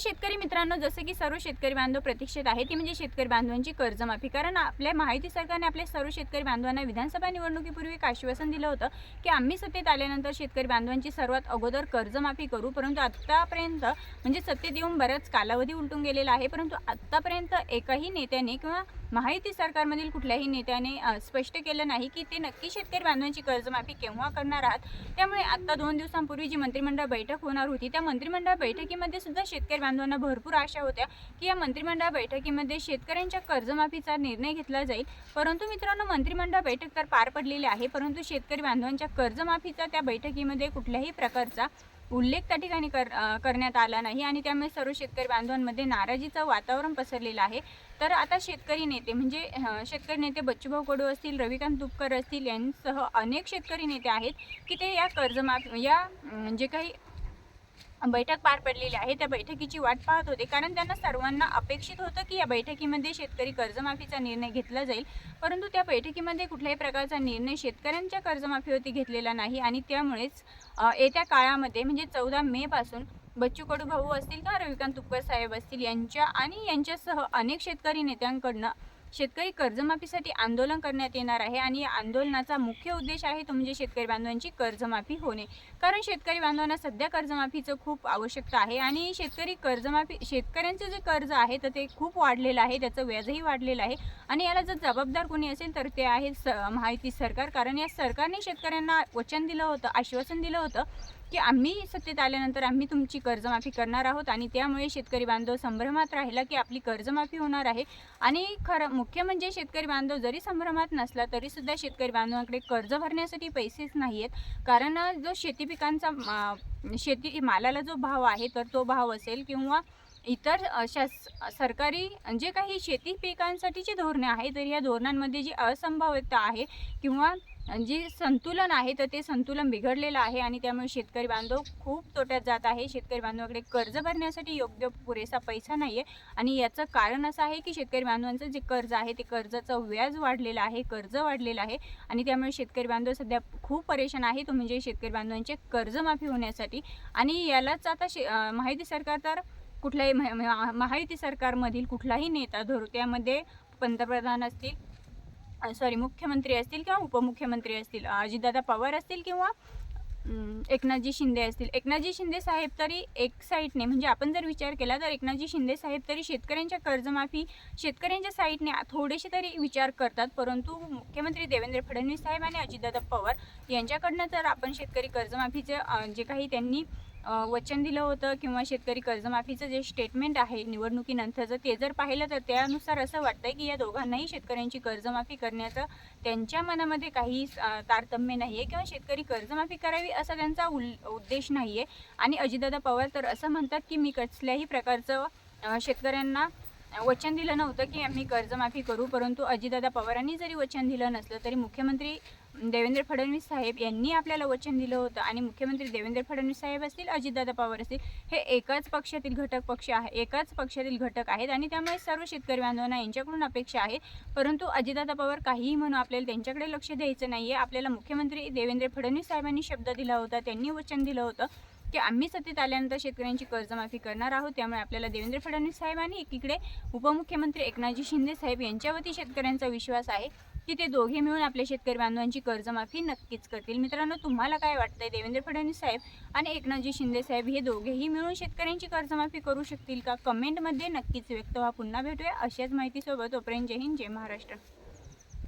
शेतकरी मित्रांनो जसं की सर्व शेतकरी बांधव प्रतीक्षित आहे ती म्हणजे शेतकरी बांधवांची कर्जमाफी. कारण आपल्या माहिती सरकारने आपल्या सर्व शेतकरी बांधवांना विधानसभा निवडणुकीपूर्वी एक आश्वासन दिलं होतं की आम्ही सत्तेत आल्यानंतर शेतकरी बांधवांची सर्वात अगोदर कर्जमाफी करू. परंतु आत्तापर्यंत म्हणजे सत्तेत येऊन बराच कालावधी उलटून गेलेला आहे. परंतु आत्तापर्यंत एकाही नेत्याने किंवा माहिती सरकारमधील कुठल्याही नेत्याने स्पष्ट केलं नाही की ते नक्की शेतकरी बांधवांची कर्जमाफी केव्हा करणार आहात. त्यामुळे आत्ता दोन दिवसांपूर्वी जी मंत्रिमंडळ बैठक होणार होती त्या मंत्रिमंडळ बैठकीमध्ये सुद्धा शेतकरी बांधवांना भरपूर आशा होत्या की या मंत्रिमंडळ बैठकीमध्ये शेतकऱ्यांच्या कर्जमाफीचा निर्णय घेतला जाईल. परंतु मित्रांनो मंत्रिमंडळ बैठक तर पार पडलेली आहे. परंतु शेतकरी बांधवांच्या कर्जमाफीचा त्या बैठकीमध्ये कुठल्याही प्रकारचा उल्लेख त्या ठिकाणी कर करण्यात आला नाही आणि त्यामुळे सर्व शेतकरी बांधवांमध्ये नाराजीचं वातावरण पसरलेलं आहे. तर आता शेतकरी नेते म्हणजे शेतकरी नेते बच्चूभाऊ कडू असतील रविकांत तुपकर असतील यांसह अनेक शेतकरी नेते आहेत की ते या कर्जमाफी या जे काही बैठक पार पडलेली आहे. त्या बैठकीची वाट पाहत होते. कारण त्यांना सर्वांना अपेक्षित होतं की या बैठकीमध्ये शेतकरी कर्जमाफीचा निर्णय घेतला जाईल. परंतु त्या बैठकीमध्ये कुठल्याही प्रकारचा निर्णय शेतकऱ्यांच्या कर्जमाफीवरती घेतलेला नाही आणि त्यामुळेच येत्या काळामध्ये म्हणजे चौदा मे पासून बच्चू कडू भाऊ असतील किंवा रविकांत तुपकर साहेब असतील यांच्या आणि यांच्यासह अनेक शेतकरी नेत्यांकडनं शेतकरी कर्जमाफीसाठी आंदोलन करण्यात येणार आहे आणि या आंदोलनाचा मुख्य उद्देश आहे तो म्हणजे शेतकरी बांधवांची कर्जमाफी होणे. कारण शेतकरी बांधवांना सध्या कर्जमाफीचं खूप आवश्यकता आहे आणि शेतकरी कर्जमाफी शेतकऱ्यांचं जे कर्ज आहे तर ते खूप वाढलेलं आहे त्याचं व्याजही वाढलेलं आहे आणि याला जर जबाबदार कोणी असेल तर ते आहे स माहिती सरकार. कारण या सरकारने शेतकऱ्यांना वचन दिलं होतं आश्वासन दिलं होतं की आम्ही सत्तेत आल्यानंतर आम्ही तुमची कर्जमाफी करणार आहोत आणि त्यामुळे शेतकरी बांधव संभ्रमात राहिला की आपली कर्जमाफी होणार आहे. आणि खरं मुख्य म्हणजे शेतकरी बांधव जरी संभ्रमात नसला तरीसुद्धा शेतकरी बांधवांकडे कर्ज भरण्यासाठी पैसेच नाही आहेत कारण जो शेती पिकांचा मा- शेती मालाला जो भाव आहे तर तो भाव असेल किंवा इतर अशा सरकारी जे काही शेती पिकांसाठीची धोरणे आहे तर या धोरणांमध्ये जी असंभाव्यता आहे किंवा जे संतुलन आहे तर ते संतुलन बिघडलेलं आहे आणि त्यामुळे शेतकरी बांधव खूप तोट्यात जात आहे. शेतकरी बांधवाकडे कर्ज भरण्यासाठी योग्य पुरेसा पैसा नाही आहे आणि याचं कारण असं आहे की शेतकरी बांधवांचं जे कर्ज आहे ते कर्जाचं व्याज वाढलेलं आहे कर्ज वाढलेलं आहे आणि त्यामुळे शेतकरी बांधव सध्या खूप परेशान आहे. तो म्हणजे शेतकरी बांधवांचे कर्जमाफी होण्यासाठी आणि यालाच आता शे माहिती सरकार तर कुठल्याही महा- माहिती सरकारमधील कुठलाही नेता धरू त्यामध्ये पंतप्रधान असतील सॉरी मुख्यमंत्री असतील किंवा उपमुख्यमंत्री असतील अजितदादा पवार असतील किंवा एकनाथजी शिंदे असतील. एकनाथजी शिंदे साहेब तरी एक साईडने म्हणजे आपण जर विचार केला तर एकनाथजी शिंदे साहेब तरी शेतकऱ्यांच्या कर्जमाफी शेतकऱ्यांच्या साईडने थोडेसे तरी विचार करतात. परंतु मुख्यमंत्री देवेंद्र फडणवीस साहेब आणि अजितदादा पवार यांच्याकडनं जर आपण शेतकरी कर्जमाफीचं जे काही त्यांनी वचन दिलं होतं किंवा शेतकरी कर्जमाफीचं जे स्टेटमेंट आहे निवडणुकीनंतरचं ते जर पाहिलं तर त्यानुसार असं वाटतंय की या दोघांनाही शेतकऱ्यांची कर्जमाफी करण्याचं त्यांच्या मनामध्ये काही तारतम्य नाही आहे किंवा शेतकरी कर्जमाफी करावी असा त्यांचा उल उद्देश नाही आहे आणि अजितदादा पवार तर असं म्हणतात की मी कसल्याही प्रकारचं शेतकऱ्यांना वचन दिलं नव्हतं की आम्ही कर्जमाफी करू परंतु अजितदादा पवारांनी जरी वचन दिलं नसलं तरी मुख्यमंत्री देवेंद्र फडणवीस साहेब यांनी आपल्याला वचन दिलं होतं आणि मुख्यमंत्री देवेंद्र फडणवीस साहेब असतील अजितदादा पवार असतील हे एकाच पक्षातील घटक पक्ष आहे एकाच पक्षातील घटक आहेत आणि त्यामुळे सर्व शेतकरी बांधवांना यांच्याकडून अपेक्षा आहे. परंतु अजितदादा पवार काहीही म्हणून आपल्याला त्यांच्याकडे लक्ष द्यायचं नाही आहे आपल्याला मुख्यमंत्री देवेंद्र फडणवीस साहेबांनी शब्द दिला होता त्यांनी वचन दिलं होतं. की आम्ही सत्तेत आल्यानंतर शेतकऱ्यांची कर्जमाफी करणार आहोत. त्यामुळे आपल्याला देवेंद्र फडणवीस साहेब आणि एकीकडे उपमुख्यमंत्री एकनाथजी शिंदे साहेब यांच्यावरती शेतकऱ्यांचा विश्वास आहे की ते दोघे मिळून आपल्या शेतकरी बांधवांची कर्जमाफी नक्कीच करतील. मित्रांनो तुम्हाला काय वाटतंय? देवेंद्र फडणवीस साहेब आणि एकनाथजी शिंदे साहेब हे दोघेही मिळून शेतकऱ्यांची कर्जमाफी करू शकतील का? कमेंटमध्ये नक्कीच व्यक्त व्हा. पुन्हा भेटूया अशाच माहितीसोबत. तोपर्यंत जय हिंद जय महाराष्ट्र.